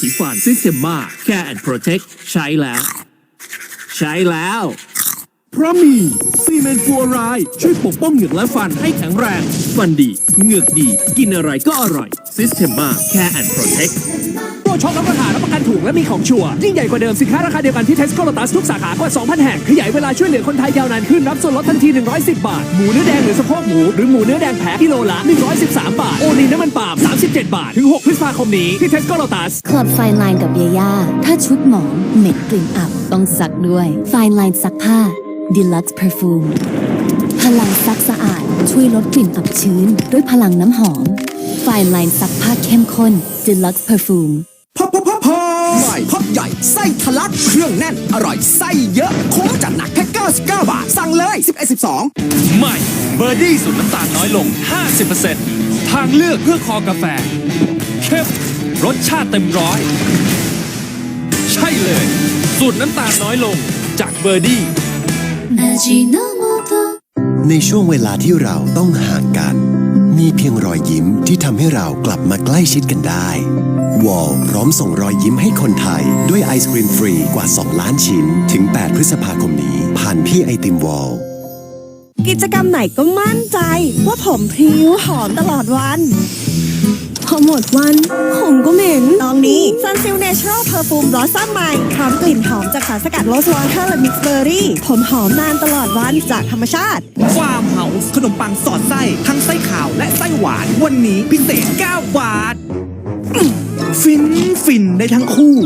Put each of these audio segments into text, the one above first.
สีฟันซิสเ e มาแคร์แอนด์โปรเทคใช้แล้ว ใช้แล้ว เพราะมีซีเมนต์ฟลูออไรด์ช่วยปกป้องเหงือกและฟันให้แข็งแรง ฟันดี เหงือกดี กินอะไรก็อร่อยซิสเ e มาแคร์แอนด์โปรเทคช็อปรับประทานรับประกันถูกและมีของชัวร์ยิ่งใหญ่กว่าเดิมสินค้าราคาเดียวกันที่เทสโก้ l ตัสทุกสาขากว่า 2,000 แห่งขยายเวลาช่วยเหลือคนไทยยาวนานขึ้นรับส่วนลดทันที 110 บาท หมูเนื้อแดงหรือสะโพกหมูหรือหมูเนื้อแดงแผงกิโลละ 113 บาท โอนีน้ำมันปาล์ม37 บาท ถึง 6 พฤษภาคมนี้ที่เทสโก้ l ตัสคลับไฟน์ไลน์กับเยย่าถ้าชุดหมองเหม็ดกลิ่นอับต้องซักด้วยไฟน์ไลน์ซักผ้า Deluxe Perfume พลังซักสะอาด ช่วยลดกลิ่นอับชื้น ด้วยพลังน้ำหอม ไฟไลน์ซักผ้าเข้มข้น Deluxe Perfume พอพอพอพอ ใหม่พับใหญ่ไส้ทะลักเครื่องแน่น อร่อยไส้เยอะคุ้มจัดหนักแค่99 บาท สั่งเลย 11 12 ใหม่เบอร์ดี้สูตรน้ำตาลน้อยลง 50%ทางเลือกเพื่อคอกาแฟเข้มรสชาติเต็มร้อย ใช่เลย สูตรน้ำตาลน้อยลงจากเบอร์ดี้ในช่วงเวลาที่เราต้องห่างกัน มีเพียงรอยยิ้มที่ทำให้เรากลับมาใกล้ชิดกันได้ วอลพร้อมส่งรอยยิ้มให้คนไทย ด้วยไอศกรีมฟรีกว่า 2 ล้านชิ้น ถึง 8 พฤษภาคมนี้ ผ่านพี่ไอติมวอลกิจกรรมไหนก็มั่นใจ ว่าผมพริ้วหอมตลอดวัน พอหมดวันผมก็เหม็นตอนนี้ Sunsilk Natural Perfume Blossom ใหม่พร้อมกลิ่นหอมจากสารสกัดโรสวอเตอร์และมิกซ์เบอร์รี่ ผมหอมนานตลอดวันจากธรรมชาติฟาร์มเฮา ขนมปังสอดไส้ ทั้งไส้ขาวและไส้หวาน วันนี้พิเศษ 9 บาทอื้อฟินฟินได้ทั้งคู่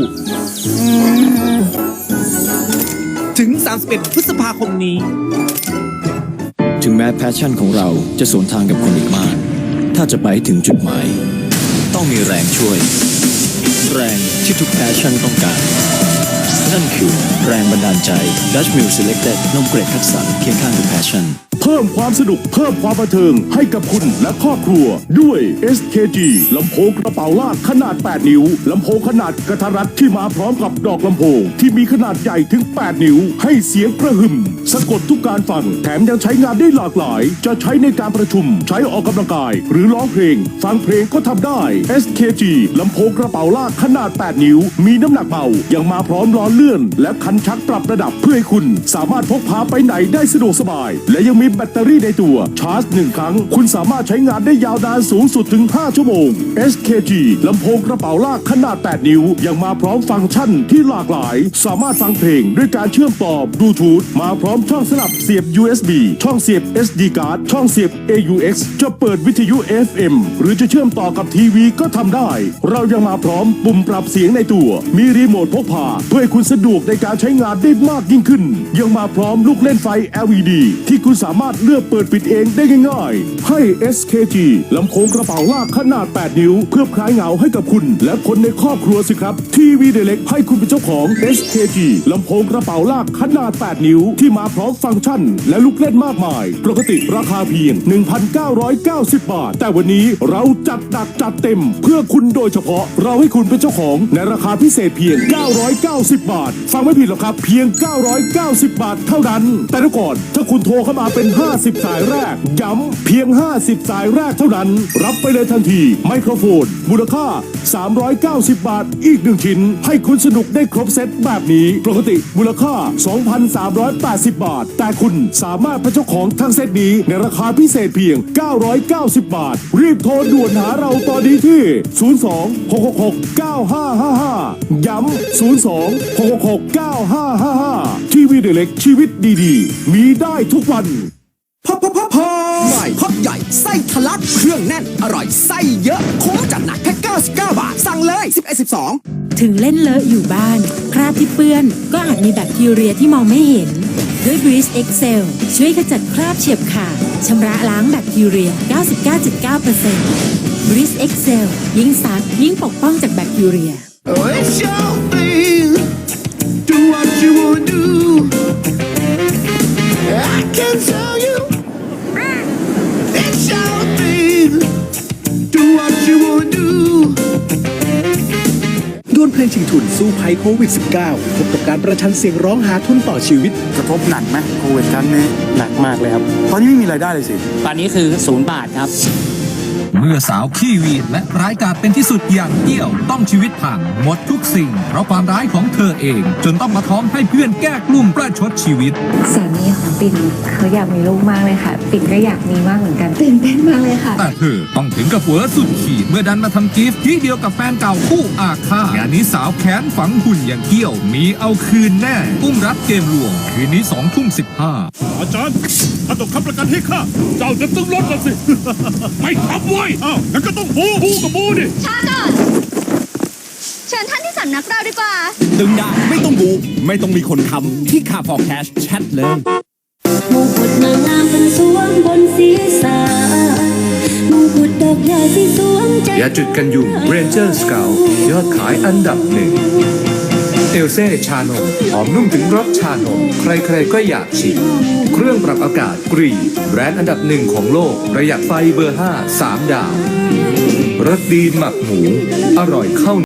ถึง 31 พฤษภาคมนี้ ถึงแม้แพชชั่นของเราจะสวนทางกับคนอีกมาก ถ้าจะไปให้ถึงจุดหมาย ต้องมีแรงช่วย แรงที่ทุกแพชชั่นต้องการ นั่นคือแรงบันดาลใจ Dutch Mill Selected นมเกรดคัดสรรเคียงข้างทุกแพชชั่น เพิ่มความสนุกเพิ่มความบันเทิงให้กับคุณและครอบครัว ด้วย SKG ลำโพงกระเป๋าลากขนาด 8 นิ้วลำโพงขนาดกระทรัดที่มาพร้อมกับดอกลำโพงที่มีขนาดใหญ่ถึง 8 นิ้ว ให้เสียงกระหึ่มสะกดทุกการฟัง แถมยังใช้งานได้หลากหลาย จะใช้ในการประชุม ใช้ออกกำลังกาย หรือร้องเพลง ฟังเพลงก็ทำได้ SKG ลำโพงกระเป๋าลากขนาด 8 นิ้ว มีน้ำหนักเบายังมาพร้อมล้อเลื่อน และคันชักปรับระดับเพื่อให้คุณ สามารถพกพาไปไหนได้สะดวกสบาย และยังมีแบตเตอรี่ในตัว ชาร์จหนึ่งครั้ง คุณสามารถใช้งานได้ยาวนานสูงสุดถึง 5 ชั่วโมง SKG ลำโพงกระเป๋าลากขนาด 8 นิ้ว ยังมาพร้อมฟังก์ชันที่หลากหลาย สามารถฟังเพลงด้วยการเชื่อมต่อบลูทูธมาพร้อมช่องสลับเสียบ USB ช่องเสียบ SD card ช่องเสียบ AUX จะเปิดวิทยุ FM หรือจะเชื่อมต่อกับทีวีก็ทำได้ เรายังมาพร้อมปุ่มปรับเสียงในตัว มีรีโมทพกพาเพื่อให้คุณสะดวกในการใช้งานได้มากยิ่งขึ้น ยังมาพร้อมลูกเล่นไฟ LED ที่คุณสามารถเลือกเปิดปิดเองได้ง่ายๆ ให้ SKG ลำโพงกระเป๋าลากขนาด 8 นิ้ว เพื่อคลายเหงาให้กับคุณ และคนในครอบครัวสิครับ ทีวีเดเล็กให้คุณเป็นเจ้าของ SKG ลำโพงกระเป๋าลากขนาด 8 นิ้ว ที่มาพร้อมฟังก์ชัน และลูกเล่นมากมาย ปกติราคาเพียง 1,990 บาท แต่วันนี้เราจัดหนักจัดเต็ม เพื่อคุณโดยเฉพาะ เราให้คุณเป็นเจ้าของในราคาพิเศษเพียง 990 บาท ฟังไม่ผิดหรอกครับ เพียง 990 บาทเท่านั้น แต่ก่อนถ้าคุณโทรเข้ามาเป็น50 สายแรก ย้ำเพียง 50 สายแรกเท่านั้น รับไปเลยทันที ไมโครโฟน มูลค่า 390 บาท อีกหนึ่งชิ้น ให้คุณสนุกได้ครบเซตแบบนี้ ปกติมูลค่า 2,380 บาท แต่คุณสามารถเป็นเจ้าของทั้งเซตนี้ ในราคาพิเศษเพียง 990 บาท รีบโทรด่วนหาเราตอนนี้ที่ 02 666 9555 ย้ำ 02 666 9555 ทีวีเดเล็กชีวิตดีๆ มีได้ทุกวัน ใหม่พับใหญ่ไส้ทะลักเครื่องแน่น อร่อยไส้เยอะคุ้มจัดหนักแค่99 บาท สั่งเลย 11 12 ถึงเล่นเลอะอยู่บ้าน คราบที่เปื้อนก็อาจมีแบคทีเรียที่มองไม่เห็น ด้วย Breeze Excel ช่วยขจัดคราบเฉียบขาดชำระล้างแบคทีเรีย 99.9% Breeze Excel ยิ่งซักยิ่งปกป้องจากแบคทีเรีย It's your thing. Do what you wanna do. I can ดวลเพลงชิงทุนสู้ภัยโควิด -19 พบกับการประชันเสียงร้องหาทุนต่อชีวิต กระทบหนักไหมโควิดครั้งนี้หนักมากเลยครับ ตอนนี้ไม่มีรายได้เลยสิ ตอนนี้คือศูนย์บาทครับ เมื่อสาวขี้วีดและร้ายกาจเป็นที่สุดอย่างเกี้ยว ต้องชีวิตพังหมดทุกสิ่ง เพราะความร้ายของเธอเอง จนต้องมาท้องให้เพื่อนแก้กลุ่มประชดชีวิต สามีของปิ่นเขาอยากมีลูกมากเลยค่ะ ปิ่นก็อยากมีมากเหมือนกันตื่นเต้นมากเลยค่ะ แต่เธอต้องถึงกับหัวสุดขีดเมื่อดันมาทำกิฟต์ที่เดียวกับแฟนเก่าคู่อาฆาตงานนี้สาวแค้นฝังหุ่นอย่างเกี้ยว มีเอาคืนแน่อุ้มรัดเกมลวง คืนนี้สองทุ่มสิบห้า อาจารย์ถ้าต้องค้ำประกันให้ข้า เจ้าจะต้องลดละสิ ไม่ทำไว้อ้าวงั้นก็ต้องบูบูกับบูดิช้าก่อน เชิญท่านที่สำนักเราดีกว่า ดึงได้ไม่ต้องบูไม่ต้องมีคนทำที่คาพอแคชแชทเลย มงกุฎนางงามเป็นสวมบนศีรษะมงกุฎดอกใหญ่ที่สวมใจ ยาจุดกันยุงเรนเจอร์สเกลยอดขายอันดับหนึ่ง เอลเซ่ชานมหอมนุ่มถึงรสชานม ใครๆก็อยากชิม เครื่องปรับอากาศกรีแบรนด์อันดับหนึ่งของโลก ประหยัดไฟเบอร์ 5 3 ดาวรสดีหมักหมู อร่อยเข้า